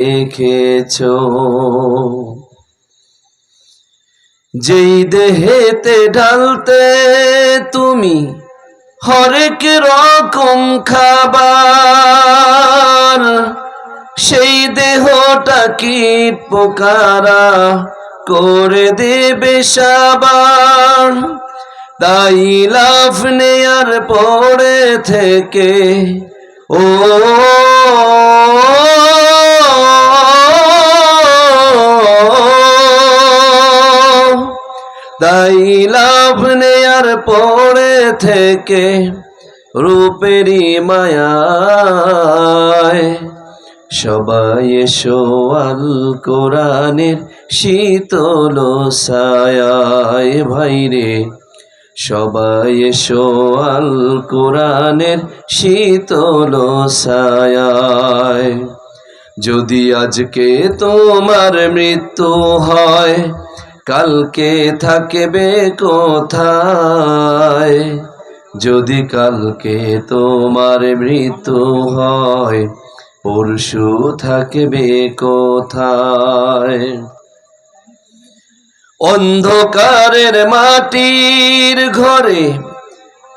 রেখেছ যেই দেহেতে ঢালতে তুমি হরেক রকম খাবার, সেই দেহটা কীট পোকারা করে দেবে সাবার তাই লাভ নেয়ার পরে থেকে। ও পরে থেকে রূপেরই মায়ায়। সবাই এসো আল কোরআনের শীতল ছায়ায়। ভাইরে সবাই এসো আল কোরআনের শীতল ছায়ায়। যদি আজকে তোমার মৃত্যু হয় কালকে থাকবে কোথায়? যদি কালকে তোমার মৃত্যু হয়, পরশু থাকবে কোথায়? অন্ধকারের মাটির ঘরে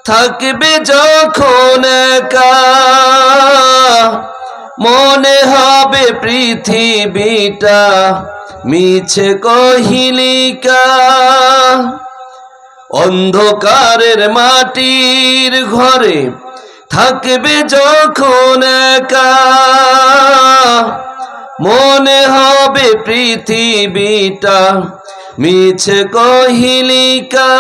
থাকবে যখন একা। মনে হবে পৃথিবীটা মিছে কহিলিকা, অন্ধকারের মাটির ঘরে থাকবে যখন একা। মনে হবে পৃথিবীটা মিছে কহিলিকা,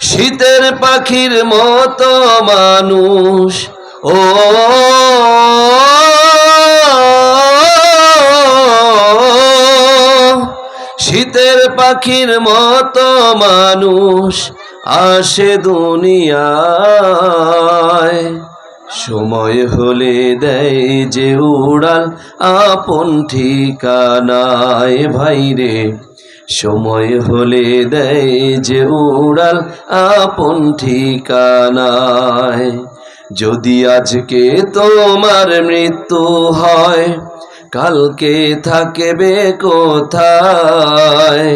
শীতের পাখির মতো মানুষ। ও পাখির মতো মানুষ আসে দুনিয়ায়। সময় হলে দেয় যে উড়াল আপন ঠিকানায়। ভাইরে সময় হলে দেয় যে উড়াল আপন ঠিকানায়। যদি আজকে তোমার মৃত্যু হয় কালকে থাকবে কোথায়?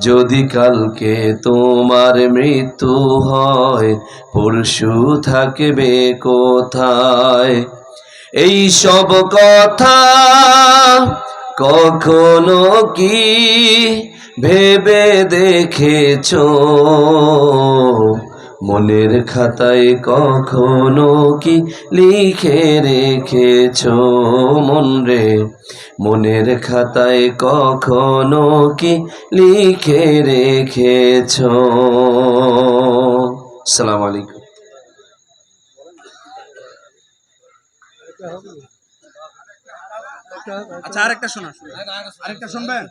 যদি কালকে তোমার মৃত্যু হয়, পরশু থাকবে কোথায়? এই সব কথা কখনো কি ভেবে দেখেছ? মনের খাতায় কখনো কি লিখে রেখেছ মন রে? মনের খাতায় কখনো কি লিখে রেখেছ? সালাম আলাইকুম। আচ্ছা আরেকটা শোনা। আরেকটা শুনবেন?